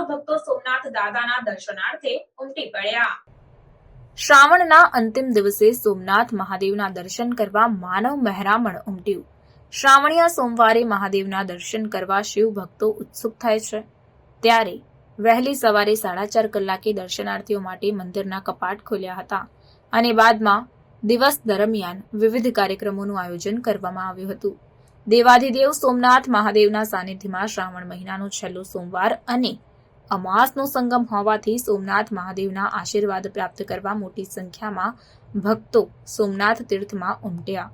હજારો ભક્તો સોમનાથ દાદાના દર્શનાર્થે ઉમટી પડ્યા. શ્રાવણના અંતિમ દિવસે સોમનાથ મહાદેવના દર્શન કરવા માનવ મહેરામણ ઉમટ્યું. શ્રાવણીયા સોમવારે મહાદેવના દર્શન કરવા શિવ ભક્તો ઉત્સુક થાય છે. ત્યારે વહેલી સવારે સાડા ચાર કલાકે દર્શનાર્થીઓ માટે મંદિરના કપાટ ખોલ્યા હતા અને બાદમાં દિવસ દરમિયાન વિવિધ કાર્યક્રમોનું આયોજન કરવામાં આવ્યું હતું. દેવાધિદેવ સોમનાથ મહાદેવના સાનિધ્યમાં શ્રાવણ મહિનાનો છેલ્લો સોમવાર અને અમાસનો સંગમ હોવાથી સોમનાથ મહાદેવના આશીર્વાદ પ્રાપ્ત કરવા મોટી સંખ્યામાં ભક્તો સોમનાથ તીર્થમાં ઉમટ્યા.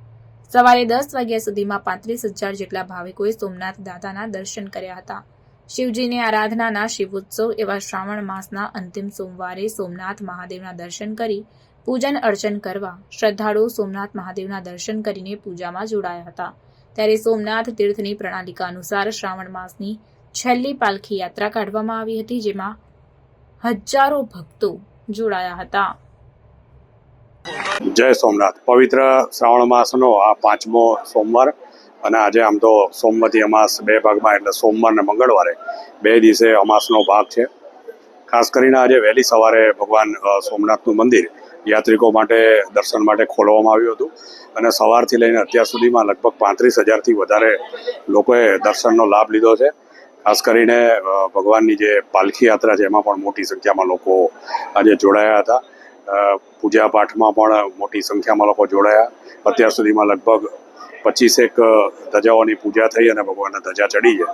સવારે દસ વાગ્યા સુધીમાં પાંત્રીસ હજાર જેટલા ભાવિકોએ સોમનાથ દાદાના દર્શન કર્યા હતા. શિવજીની આરાધનાના શિવોત્સવ એવા શ્રાવણ માસના અંતિમ સોમવારે સોમનાથ મહાદેવના દર્શન કરી પૂજન અર્ચન કરવા શ્રદ્ધાળુઓ સોમનાથ મહાદેવના દર્શન કરીને પૂજામાં જોડાયા હતા. ત્યારે સોમનાથ તીર્થની પ્રણાલિકા અનુસાર શ્રાવણ માસની છેલ્લી પાલખી યાત્રા કાઢવામાં આવી હતી, જેમાં હજારો ભક્તો જોડાયા હતા. જય સોમનાથ. પવિત્ર શ્રાવણ માસનો આ પાંચમો સોમવાર અને આજે આમ તો સોમવતી અમાસ બે ભાગમાં, એટલે સોમવાર ને મંગળવારે બે દિવસે અમાસનો ભાગ છે. ખાસ કરીને આજે વહેલી સવારે ભગવાન સોમનાથનું મંદિર યાત્રિકો માટે, દર્શન માટે ખોલવામાં આવ્યું હતું અને સવારથી લઈને અત્યાર સુધીમાં લગભગ પાંત્રીસ હજારથી વધારે લોકોએ દર્શનનો લાભ લીધો છે. ખાસ કરીને ભગવાનની જે પાલખી યાત્રા છે, એમાં પણ મોટી સંખ્યામાં લોકો આજે જોડાયા હતા. પૂજા પાઠમાં પણ મોટી સંખ્યામાં લોકો જોડાયા. અત્યાર સુધીમાં લગભગ પચીસેક ધજાઓની પૂજા થઈ અને ભગવાનના ધજા ચડી છે.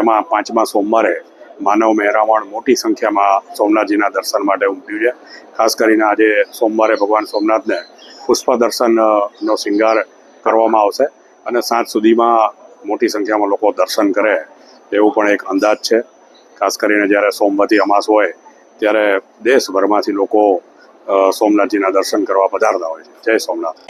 એમાં પાંચમા સોમવારે માનવ મહેરામણ મોટી સંખ્યામાં સોમનાથજીના દર્શન માટે ઉમટ્યું છે. ખાસ કરીને આજે સોમવારે ભગવાન સોમનાથને પુષ્પ દર્શનનો શૃંગાર કરવામાં આવશે અને સાંજ સુધીમાં મોટી સંખ્યામાં લોકો દર્શન કરે. એવું પણ એક અંદાજ છે. ખાસ કરીને જ્યારે સોમવતી અમાસ હોય, ત્યારે દેશભરમાંથી લોકો સોમનાથજીના દર્શન કરવા પધારતા હોય છે. જય સોમનાથ.